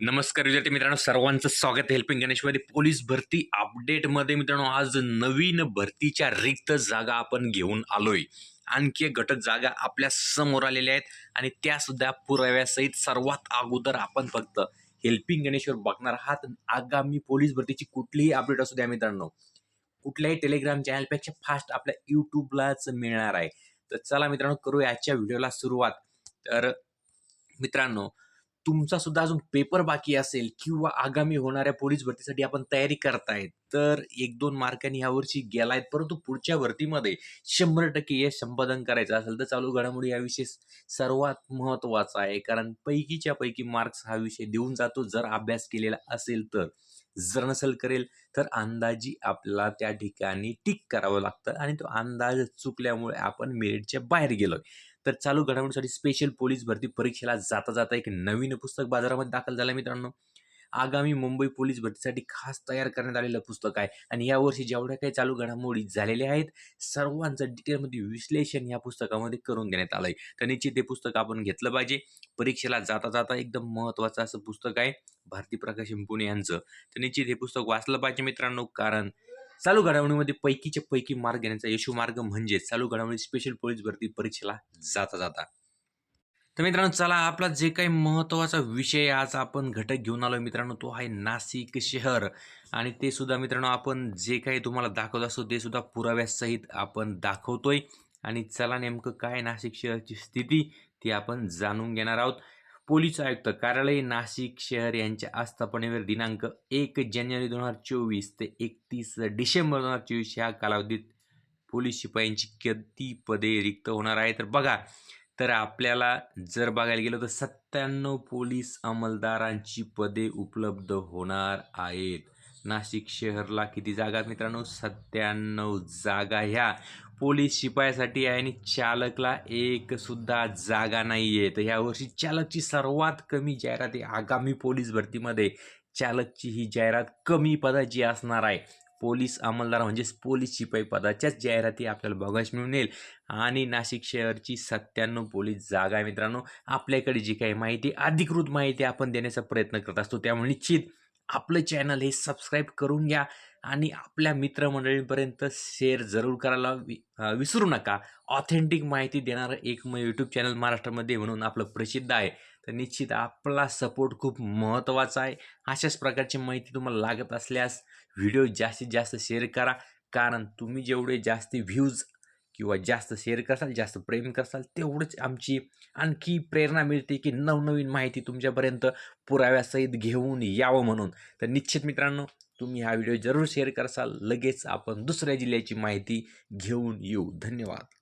नमस्कार विद्यार्थी मित्रांनो सर्वांचं स्वागत हेल्पिंग गणेशमध्ये. पोलीस भरती अपडेटमध्ये मित्रांनो आज नवीन भरतीच्या रिक्त जागा आपण घेऊन आलोय. आणखी एक घटक जागा आपल्यासमोर आलेल्या आहेत आणि त्या सुद्धा पुराव्यासहित सर्वात अगोदर आपण फक्त हेल्पिंग गणेशवर बघणार आहात. आगामी पोलीस भरतीची कुठलीही अपडेट असू द्या मित्रांनो. कुठल्याही टेलिग्राम चॅनलपेक्षा फास्ट आपल्या यूट्यूबलाच मिळणार आहे. तर चला मित्रांनो करू आजच्या व्हिडिओला सुरुवात. तर मित्रांनो तुमचा सुद्धा अजून पेपर बाकी असेल किंवा आगामी होणाऱ्या पोलीस भरतीसाठी आपण तयारी करतायत तर एक दोन मार्कांनी यावर्षी गेलायत. परंतु पुढच्या भरतीमध्ये शंभर टक्के यश संपादन करायचं असेल तर चालू घडामोडी हा विषय सर्वात महत्त्वाचा आहे. कारण पैकीच्या पैकी मार्क्स हा विषय देऊन जातो. जर अभ्यास केलेला असेल तर जर नसेल करेल तर अंदाजी आपल्याला त्या ठिकाणी टिक करावं लागतं आणि तो अंदाज चुकल्यामुळे आपण मेरिटच्या बाहेर गेलोय. तर चालू घडामोडीसाठी स्पेशल पोलीस भरती परीक्षेला जाता जाता एक नवीन पुस्तक बाजारामध्ये दाखल झालं मित्रांनो. आगामी मुंबई पोलीस भरतीसाठी खास तयार करण्यात आलेलं पुस्तक आहे. आणि यावर्षी जेवढ्या काही चालू घडामोडी झालेल्या आहेत सर्वांचं डिटेलमध्ये विश्लेषण या पुस्तकामध्ये करून देण्यात आलंय. तर निश्चित हे पुस्तक आपण घेतलं पाहिजे. परीक्षेला जाता जाता एकदम महत्त्वाचं असं पुस्तक आहे. भारती प्रकाशन पुणे यांचं. तर निश्चित हे पुस्तक वाचलं पाहिजे मित्रांनो कारण चालू घडामोडीमध्ये पैकीच्या पैकी मार्ग घेण्याचा यशू मार्ग म्हणजे चालू घडामोडी स्पेशल पोलीस भरती परीक्षेला जाता जाता. तर मित्रांनो चला आपला जे काही महत्त्वाचा विषय आज आपण घटक घेऊन आलो मित्रांनो तो आहे नाशिक शहर. आणि ते सुद्धा मित्रांनो आपण जे काही तुम्हाला दाखवत असतो ते सुद्धा पुराव्यासहित आपण दाखवतोय. आणि चला नेमकं काय नाशिक शहराची स्थिती ती आपण जाणून घेणार आहोत. पोलीस आयुक्त कार्यालय नाशिक शहर यांच्या आस्थापनेवर दिनांक एक जानेवारी दोन हजार चोवीस ते एकतीस डिसेंबर दोन हजार चोवीस ह्या कालावधीत पोलीस शिपायांची किती पदे रिक्त होणार आहे तर बघा तर आपल्याला जर बघायला गेलं तर सत्त्याण्णव पोलीस अंमलदारांची पदे उपलब्ध होणार आहेत. नाशिक शहरला किती जागा आहेत मित्रांनो? सत्त्याण्णव जागा ह्या. पोलीस शिपायासाठी आहे आणि चालकला एकसुद्धा जागा नाही आहे तर ह्यावर्षी चालकची सर्वात कमी जाहिरात आहे आगामी पोलीस भरतीमध्ये. चालकची ही जाहिरात कमी पदाची असणार आहे. पोलीस अंमलदार म्हणजेच पोलीस शिपाई पदाच्याच जाहिराती आपल्याला बघायला मिळून येईल आणि नाशिक शहरची सत्त्याण्णव पोलीस जागा आहे मित्रांनो. आपल्याकडे जी काही माहिती अधिकृत माहिती आपण देण्याचा प्रयत्न करत असतो त्यामुळे निश्चित आपलं चॅनल हे सबस्क्राईब करून घ्या आणि आपल्या मित्रमंडळींपर्यंत शेअर जरूर करायला वि विसरू नका. ऑथेंटिक माहिती देणारं एक म यूट्यूब चॅनल महाराष्ट्रामध्ये म्हणून आपलं प्रसिद्ध आहे. तर निश्चित आपला सपोर्ट खूप महत्त्वाचा आहे. अशाच प्रकारची माहिती तुम्हाला लागत असल्यास व्हिडिओ जास्तीत जास्त शेअर करा. कारण तुम्ही जेवढे जास्त व्ह्यूज किंवा जास्त शेअर करसाल जास्त प्रेम करसाल तेवढंच आमची आणखी प्रेरणा मिळते की नवनवीन माहिती तुमच्यापर्यंत पुराव्यासहित घेऊन यावं म्हणून. तर निश्चित मित्रांनो तुम्ही हा व्हिडिओ जरूर शेअर करसाल. लगेच आपण दुसऱ्या जिल्ह्याची माहिती घेऊन येऊ. धन्यवाद.